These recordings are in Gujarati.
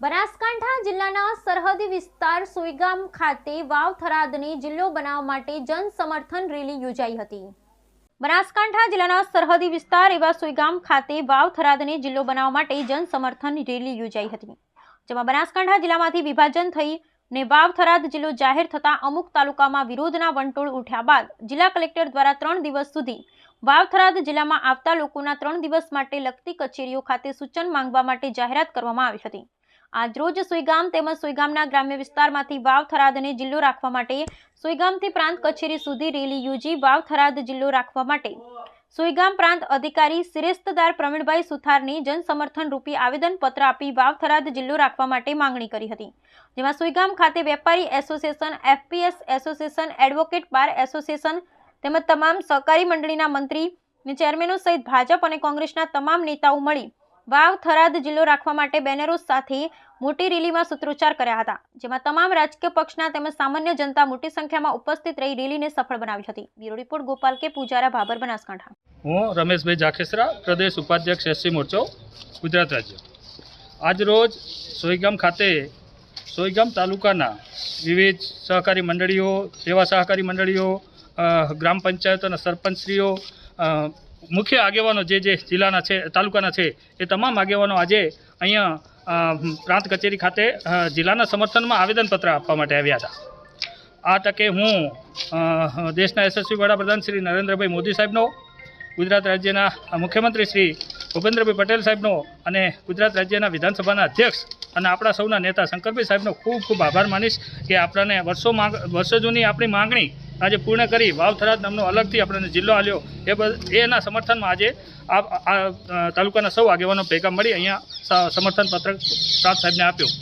બનાસકાંઠા જિલ્લાના સરહદી વિસ્તાર સુઈગામ ખાતે વાવ થરાદને જિલ્લો બનાવવા માટે જન સમર્થન રેલી યોજાઈ હતી. બનાસકાંઠા જિલ્લાના સરહદી વિસ્તાર એવા સુઈગામ ખાતે વાવ થરાદને જિલ્લો બનાવવા માટે જન સમર્થન રેલી યોજાઈ હતી, જેમાં બનાસકાંઠા જિલ્લામાંથી વિભાજન થઈ ને વાવ થરાદ જિલ્લો જાહેર થતા અમુક તાલુકામાં વિરોધના વંટોળ ઉઠ્યા બાદ જિલ્લા કલેક્ટર દ્વારા ત્રણ દિવસ સુધી વાવ થરાદ જિલ્લામાં આવતા લોકોના ત્રણ દિવસ માટે લગતી કચેરીઓ ખાતે સૂચન માંગવા માટે જાહેરાત કરવામાં આવી હતી. આજરોજ સુઈગામ તેમજ સુઈગામના ગ્રામ્ય વિસ્તારમાંથી વાવ થરાદને જિલ્લો રાખવા માટે સુઈગામથી પ્રાંત કચેરી સુધી રેલી યોજી વાવ થરાદ જિલ્લો રાખવા માટે. સુઈગામ પ્રાંત અધિકારી શિરેસ્તદાર પ્રવીણભાઈ સુથારની જન સમર્થન રૂપી આવેદનપત્ર આપી વાવ થરાદ જિલ્લો રાખવા માટે માંગણી કરી હતી. જેમાં સુઈગામ ખાતે વેપારી association, FPS association, advocate bar association તેમજ તમામ સહકારી મંડળીના મંત્રી ચેરમેનો સહિત ભાજપ અને કોંગ્રેસના તમામ નેતાઓ મળી વાવ થરાદ જિલ્લો રાખવા માટે બેનરો સાથે મોટી રેલીમાં સૂત્રોચ્ચાર કર્યા હતા, જેમાં તમામ રાજકીય પક્ષના તેમજ સામાન્ય જનતા મોટી સંખ્યામાં ઉપસ્થિત રહી રેલીને સફળ બનાવી હતી. બ્યુરો રિપોર્ટ, ગોપાલ કે પૂજારા ભાબર બનાસકાંઠા. હું રમેશભાઈ જાખેસરા, પ્રદેશ ઉપાધ્યક્ષ એસસી મોરચો, ગુજરાત રાજ્ય. આજરોજ સોયગામ ખાતે સોયગામ તાલુકાના વિવિધ સહકારી મંડળીઓ, સેવા સહકારી મંડળીઓ ગ્રામ પંચાયતોના સરપંચશ્રીઓ મુખ્ય આગેવાનો જે જે જિલ્લાના છે, તાલુકાના છે, એ તમામ આગેવાનો આજે અહીંયા પ્રાંત કચેરી ખાતે જિલ્લાના સમર્થનમાં આવેદનપત્ર આપવા માટે આવ્યા હતા. આ તકે હું દેશના યશસ્વી વડાપ્રધાન શ્રી નરેન્દ્રભાઈ મોદી સાહેબનો, ગુજરાત રાજ્યના મુખ્યમંત્રી શ્રી ભૂપેન્દ્રભાઈ પટેલ સાહેબનો અને ગુજરાત રાજ્યના વિધાનસભાના અધ્યક્ષ અને આપણા સૌના નેતા શંકરભાઈ સાહેબનો ખૂબ ખૂબ આભાર માનીશ કે આપણને વર્ષો માંગ, વર્ષો જૂની આપણી માંગણી આજે પૂર્ણ કરી વાવ થરાદ નામનો અલગથી આપણને જિલ્લો આલ્યો. એ એના સમર્થનમાં આજે આ તાલુકાના સૌ આગેવાનો ભેગા મળી અહીંયા સમર્થન પત્રક પ્રાંત સાહેબને આપ્યું.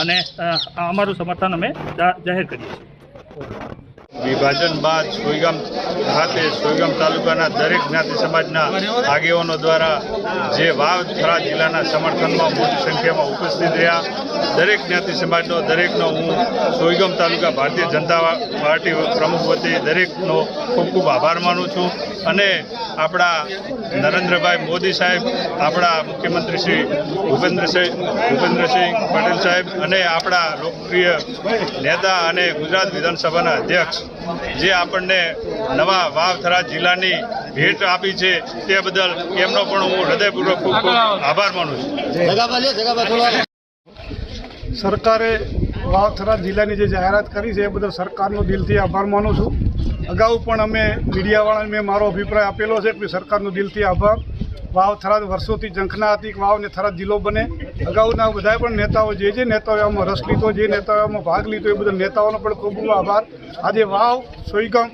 અને અમારું સમર્થન અમે જાહેર કરીએ છીએ. વિભાજન બાદ સોઈગામ ખાતે સોઈગામ તાલુકાના દરેક જ્ઞાતિ સમાજના આગેવાનો દ્વારા જે વાવ થરા જિલ્લાના સમર્થનમાં મોટી સંખ્યામાં ઉપસ્થિત રહ્યા. દરેક જ્ઞાતિ સમાજનો, દરેકનો હું સોઈગામ તાલુકા ભારતીય જનતા પાર્ટી પ્રમુખ વતી દરેકનો ખૂબ ખૂબ આભાર માનું છું. અને આપણા નરેન્દ્રભાઈ મોદી સાહેબ, આપણા મુખ્યમંત્રી શ્રી ભૂપેન્દ્રસિંહ ભૂપેન્દ્રસિંહ પટેલ સાહેબ અને આપણા લોકપ્રિય નેતા અને ગુજરાત વિધાનસભાના અધ્યક્ષ જે આપણને નવા વાવથરા જિલ્લાની ભેટ આપી છે તે બદલ એમનો પણ હું હૃદયપૂર્વક ખૂબ ખૂબ આભાર માનું છું. સરકારે વાવથરા જિલ્લાની જે જાહેરાત કરી છે એ બદલ સરકારનો દિલથી આભાર માનું છું. અગાઉ પણ અમે મીડિયાવાળાને મેં મારો અભિપ્રાય આપેલો છે કે સરકારનો દિલથી આભાર. વાવ થરાદ વર્ષોથી ઝંખના હતી કે વાવને થરાદ જિલ્લો બને. અગાઉના બધા પણ નેતાઓ જે જે નેતાઓએ આમાં રસ લીધો, જે નેતાઓએ આમાં ભાગ લીધો એ બધા નેતાઓનો પણ ખૂબ ખૂબ આભાર. આજે વાવ સોઈગામ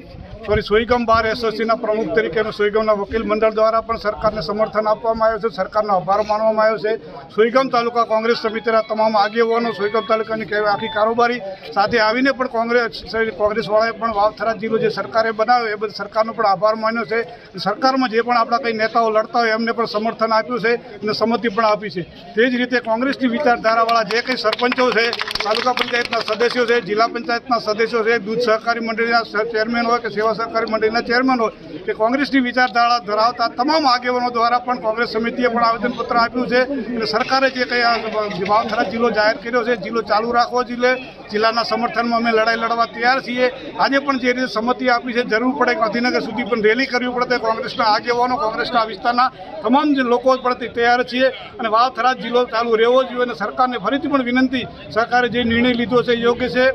સોરી, સુઈગમ બાર એસોસિએશનના પ્રમુખ તરીકે સુઈગમના વકીલ મંડળ દ્વારા પણ સરકારને સમર્થન આપવામાં આવ્યું છે, સરકારનો આભાર માનવામાં આવ્યો છે. સુઈગમ તાલુકા કોંગ્રેસ સમિતિના તમામ આગેવાનો સુઈગમ તાલુકાની કહેવાય આખી કારોબારી સાથે આવીને પણ કોંગ્રેસ કોંગ્રેસવાળાએ પણ વાવથરા જિલ્લો જે સરકારે બનાવ્યો એ બધા સરકારનો પણ આભાર માન્યો છે. સરકારમાં જે પણ આપણા કંઈ નેતાઓ લડતા હોય એમને પણ સમર્થન આપ્યું છે અને સંમતિ પણ આપી છે. તે જ રીતે કોંગ્રેસની વિચારધારાવાળા જે કંઈ સરપંચો છે, તાલુકા પંચાયતના સદસ્યો છે, જિલ્લા પંચાયતના સદસ્યો છે, દૂધ સહકારી મંડળીના ચેરમેન હોય કે સેવા સહકારી મંડળીના ચેરમેન હોય કે કોંગ્રેસની વિચારધારા ધરાવતા તમામ આગેવાનો દ્વારા પણ કોંગ્રેસ સમિતિએ પણ આવેદનપત્ર આપ્યું છે અને સરકારે જે કંઈ વાવથરા જિલ્લો જાહેર કર્યો છે, જિલ્લો ચાલુ રાખવો જોઈએ. જિલ્લાના સમર્થનમાં અમે લડાઈ લડવા તૈયાર છીએ. આજે પણ જે રીતે સંમતિ આપી છે, જરૂર પડે ગાંધીનગર સુધી પણ રેલી કરવી પડે કોંગ્રેસના આગેવાનો, કોંગ્રેસના વિસ્તારના તમામ લોકો પણ તૈયાર છીએ અને વાવ થરાદ જિલ્લો ચાલુ રહેવો જોઈએ અને સરકારને ફરીથી પણ વિનંતી, સરકારે જે નિર્ણય લીધો છે યોગ્ય છે.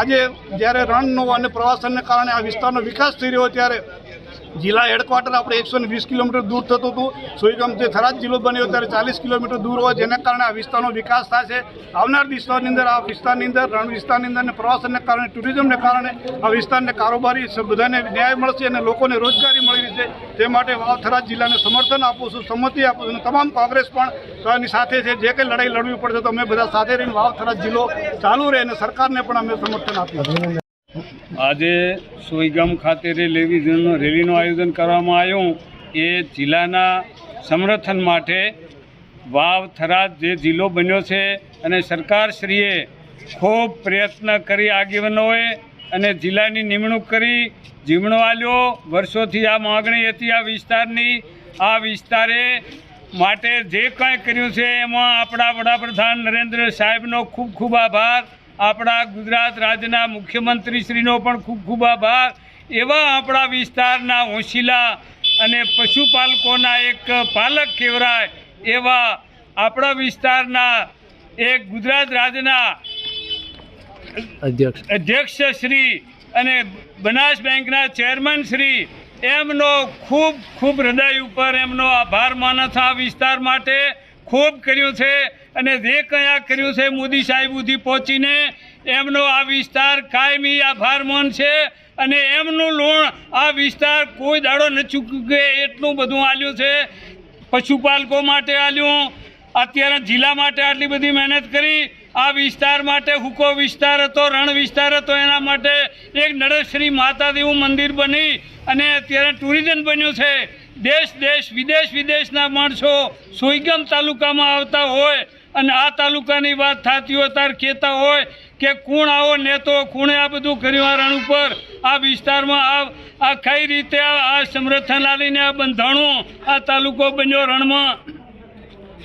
આજે જ્યારે રણનો અને પ્રવાસનને કારણે આ વિસ્તારનો વિકાસ થઈ રહ્યો ત્યારે જિલ્લા હેડક્વાર્ટર આપણે એકસો વીસ કિલોમીટર દૂર થતું હતું. સોઈગામ જે થરાદ જિલ્લો બન્યો ત્યારે ચાલીસ કિલોમીટર દૂર હોય, જેના કારણે આ વિસ્તારનો વિકાસ થાય છે. આવનાર દિવસોની અંદર, આ વિસ્તારની અંદર, રણ વિસ્તારની અંદર અને પ્રવાસનને કારણે, ટુરિઝમને કારણે આ વિસ્તારને કારોબારી બધાને ન્યાય મળશે અને લોકોને રોજગારી મળી રહેશે તે માટે થરાદ જિલ્લાને સમર્થન આપું છું, સંમતિ આપું છું અને તમામ કોંગ્રેસ પણ એની સાથે છે. જે કંઈ લડાઈ લડવી પડશે તો અમે બધા સાથે રહીને વાવ થરાદ જિલ્લો ચાલુ રહે અને સરકારને પણ અમે સમર્થન આપીશું આજે સોઈગામ ખાતે રેલી રેલીનું આયોજન કરવામાં આવ્યું. એ જિલ્લાના સમર્થન માટે વાવ થરાદ જે જિલ્લો બન્યો છે અને સરકારશ્રીએ ખૂબ પ્રયત્ન કરી આગેવાનોએ અને જિલ્લાની નિમણૂક કરી. જીમણો વર્ષોથી આ માગણી હતી આ વિસ્તારની. આ વિસ્તારે માટે જે કાંઈ કર્યું છે એમાં આપણા વડાપ્રધાન નરેન્દ્ર સાહેબનો ખૂબ ખૂબ આભાર. આપણા ગુજરાત રાજ્યના મુખ્યમંત્રીશ્રીનો પણ ખૂબ ખૂબ આભાર. એવા આપણા વિસ્તારના હોશીલા અને પશુપાલકોના એક પાલક કહેવરાય એવા આપણા વિસ્તારના એક ગુજરાત રાજ્યના અધ્યક્ષ. અધ્યક્ષ શ્રી અને બનાસ બેંકના ચેરમેન શ્રી એમનો ખૂબ ખૂબ હૃદય ઉપર એમનો આભાર માનસ આ વિસ્તાર માટે. ખૂબ કર્યું છે અને જે કંઈ કર્યું છે મોદી સાહેબ સુધી પહોંચીને એમનો આ વિસ્તાર કાયમી આભાર છે અને એમનું લોણ આ વિસ્તાર કોઈ દાડો ન ચૂકે એટલું બધું આલ્યું છે. પશુપાલકો માટે આલ્યું, અત્યારે જિલ્લા માટે આટલી બધી મહેનત કરી, આ વિસ્તાર માટે હુકો વિસ્તાર હતો, રણ વિસ્તાર હતો, એના માટે એક નરેશ્રી માતાદેવું મંદિર બની અને અત્યારે ટુરિઝમ બન્યું છે. દેશ દેશ, વિદેશ, વિદેશના માણસો સોઈગમ તાલુકામાં આવતા હોય અને આ તાલુકાની વાત થતી હોય ત્યારે કહેતા હોય કે કોણ આવો નેતો, કોણે આ બધું કર્યું ઉપર? આ વિસ્તારમાં આ આ કઈ રીતે આ આ સમર્થન આલીને આ બંધાણો આ તાલુકો બન્યો રણમાં?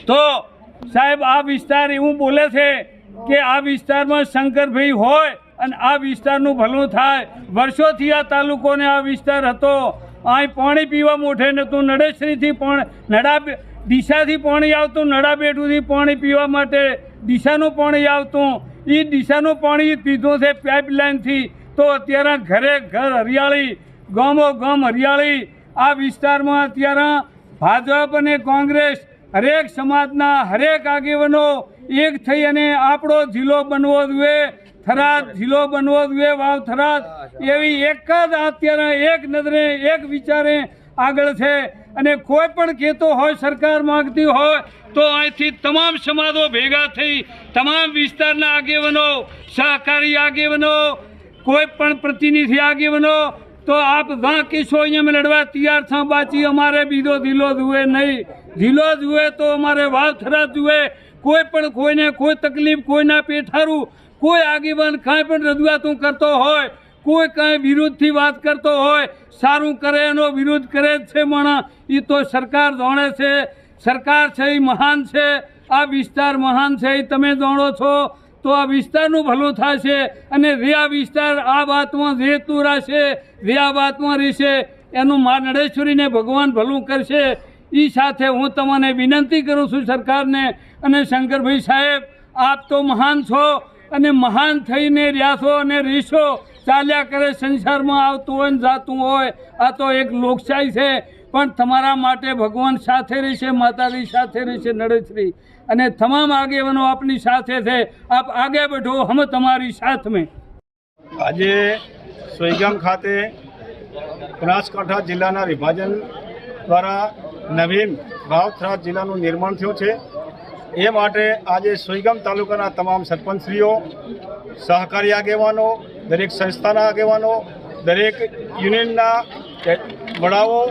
તો સાહેબ, આ વિસ્તાર એવું બોલે છે કે આ વિસ્તારમાં શંકરભાઈ હોય અને આ વિસ્તારનું ભલું થાય. વર્ષોથી આ તાલુકોને આ વિસ્તાર હતો. અહીં પાણી પીવા મોઢે નહોતું નડેશ્રીથી પણ નડા દિશાથી પાણી આવતું, નડાબેટુંથી પાણી પીવા માટે દિશાનું પાણી આવતું. એ દિશાનું પાણી પીધું છે પાઇપલાઇનથી તો અત્યારે ઘરે ઘર હરિયાળી, ગામો ગામ હરિયાળી. આ વિસ્તારમાં અત્યારે ભાજપ અને કોંગ્રેસ હરેક સમાજના હરેક આગેવાનો એક થઈ અને આપણો જિલ્લો બનવો જોઈએ. થરાદ જિલ્લો બનવો જોઈએ વાવ થરાદ. એવી એક જ અત્યારે એક નજરે એક વિચારે આગળ છે. અને કોઈ પણ કહેતો હોય સરકાર માંગતી હોય તો અહીંથી તમામ સમાજો ભેગા થઈ તમામ વિસ્તારના આગેવાનો સહકારી આગેવાનો કોઈ પણ પ્રતિનિધિ આગેવાનો તો આપ ઘણા કિશો અહીંયા લડવા તૈયાર થા બાચી અમારે બીજો ઢીલો જુએ નહીં. ઢીલો જુએ તો અમારે વાવ થરા જુએ. કોઈ પણ કોઈને કોઈ તકલીફ કોઈના પેઠારું, કોઈ આગેવાન કાંઈ પણ રજૂઆતું કરતો હોય, કોઈ કાંઈ વિરોધથી વાત કરતો હોય, સારું કરે એનો વિરોધ કરે જ છે માણસ એ તો સરકાર જાણે છે, સરકાર છે એ મહાન છે, આ વિસ્તાર મહાન છે એ તમે જાણો છો, તો આ વિસ્તારનું ભલું થશે અને રે આ વિસ્તાર આ વાતમાં રહેતું રહેશે રે આ વાતમાં રહેશે, એનું મા નડેશ્વરીને ભગવાન ભલું કરશે એ સાથે હું તમને વિનંતી કરું છું સરકારને અને શંકરભાઈ સાહેબ, આપ તો મહાન છો અને મહાન થઈને રહ્યા અને રહેશો. ચાલ્યા કરે, સંસારમાં આવતું હોય ને જાતું હોય, આ તો એક લોકશાહી છે. પણ તમારા માટે ભગવાન સાથે રહેશે, માતાજી સાથે રહેશે નડેશ્રી અને તમામ આગેવાનો આપની સાથે છે. આપ આગે બેઠો હમ તમારી સાથ મેં આજે સોઈગામ ખાતે બનાસકાંઠા જિલ્લાના વિભાજન દ્વારા નવીન વાવથરા જિલ્લાનું નિર્માણ થયું છે. એ માટે આજે સુઈગામ તાલુકાના તમામ સરપંચશ્રીઓ, સહકારી આગેવાનો, દરેક સંસ્થાના આગેવાનો, દરેક યુનિયનના વડાઓ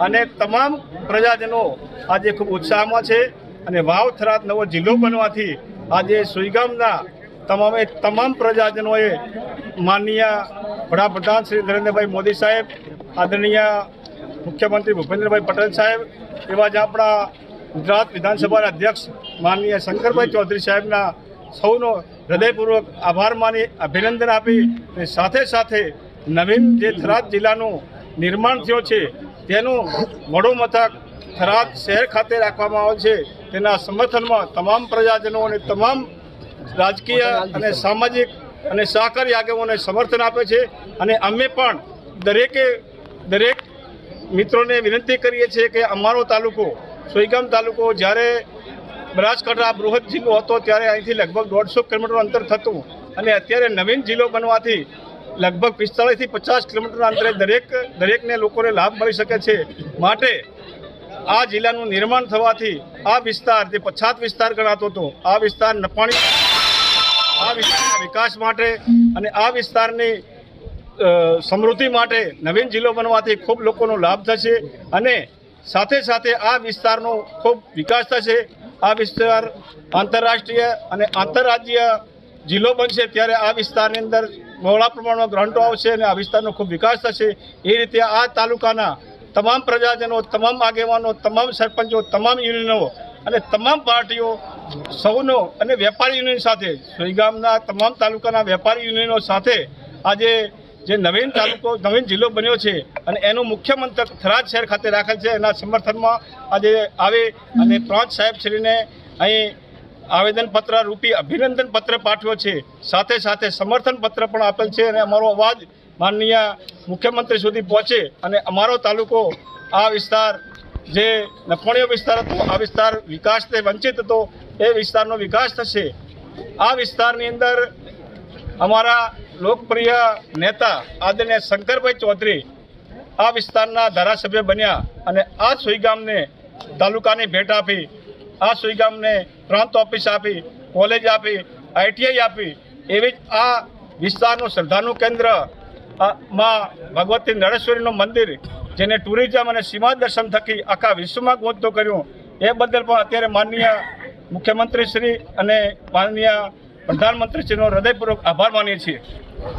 અને તમામ પ્રજાજનો આજે ખૂબ ઉત્સાહમાં છે અને વાવ થરાદ નવો જિલ્લો બનવાથી આજે સુઈગામના તમામે તમામ પ્રજાજનોએ માનનીય વડાપ્રધાન શ્રી નરેન્દ્રભાઈ મોદી સાહેબ, આદરણીય મુખ્યમંત્રી ભૂપેન્દ્રભાઈ પટેલ સાહેબ, એવા જ આપણા ગુજરાત વિધાનસભાના અધ્યક્ષ માનનીય શંકરભાઈ ચૌધરી સાહેબના સૌનો હૃદયપૂર્વક આભાર માની, અભિનંદન આપી અને સાથે સાથે નવીન જે થરાદ જિલ્લાનું નિર્માણ થયો છે, તેનું વડું મથક થરાદ શહેર ખાતે રાખવામાં આવે છે. તેના સમર્થનમાં તમામ પ્રજાજનો અને તમામ રાજકીય અને સામાજિક અને સહકારી આગેવાનોને સમર્થન આપે છે. અને અમે પણ દરેકે, દરેક મિત્રોને વિનંતી કરીએ છીએ કે અમારો તાલુકો, સોઈગામ તાલુકો, જ્યારે બનાસકાંઠા બૃહદ જિલ્લો હતો, ત્યારે અહીંથી લગભગ દોઢસો કિલોમીટર અંતર થતું અને અત્યારે નવીન જિલ્લો બનવાથી લગભગ પિસ્તાળીસથી પચાસ કિલોમીટરના અંતરે દરેક, દરેકને લોકોને લાભ મળી શકે છે. માટે આ જિલ્લાનું નિર્માણ થવાથી આ વિસ્તાર જે પછાત વિસ્તાર ગણાતો હતો. આ વિસ્તાર નપાણી, આ વિસ્તારના વિકાસ માટે અને આ વિસ્તારની સમૃદ્ધિ માટે નવીન જિલ્લો બનવાથી ખૂબ લોકોનો લાભ થશે અને સાથે સાથે આ વિસ્તારનો ખૂબ વિકાસ થશે. આ વિસ્તાર આંતરરાષ્ટ્રીય અને આંતરરાજ્ય જિલ્લો બનશે. ત્યારે આ વિસ્તારની અંદર બહોળા પ્રમાણમાં ગ્રાન્ટો આવશે અને આ વિસ્તારનો ખૂબ વિકાસ થશે. એ રીતે આ તાલુકાના તમામ પ્રજાજનો, તમામ આગેવાનો, તમામ સરપંચો, તમામ યુનિયનો અને તમામ પાર્ટીઓ સૌનો અને વેપારી યુનિયન સાથે સોઈગામના તમામ તાલુકાના વેપારી યુનિયનો સાથે આજે જે નવીન તાલુકો, નવીન જિલ્લો બન્યો છે અને એનું મુખ્ય થરાદ શહેર ખાતે રાખેલ છે. એના સમર્થનમાં આજે આવે અને પ્રાંત સાહેબશ્રીને અહીં આવેદનપત્ર, રૂપી અભિનંદન પત્ર પાઠવ્યો છે. સાથે સાથે સમર્થન પત્ર પણ આપેલ છે અને અમારો અવાજ માનનીય મુખ્યમંત્રી સુધી પહોંચે અને અમારો તાલુકો આ વિસ્તાર જે નફોણીયો વિસ્તાર હતો, આ વિસ્તાર વિકાસથી વંચિત હતો, એ વિસ્તારનો વિકાસ થશે. આ વિસ્તારની અંદર અમારા લોકપ્રિય નેતા આદરણીય શંકરભાઈ ચૌધરી આ વિસ્તારના ધારાસભ્ય બન્યા અને આ સુઈગામને તાલુકાની ભેટ આપી, આ સુઈગામને પ્રાંત ઓફિસ આપી, કોલેજ આપી, આઈટીઆઈ આપી એવી જ આ વિસ્તારનું શ્રદ્ધાનું કેન્દ્રમાં ભગવતી નરેશ્વરીનું મંદિર જેને ટુરિઝમ અને સીમા દર્શન થકી આખા વિશ્વમાં ગોતતો કર્યું, એ બદલ પણ અત્યારે માનનીય મુખ્યમંત્રી શ્રી અને માનનીય પ્રધાનમંત્રીશ્રીનો હૃદયપૂર્વક આભાર માનીએ છીએ.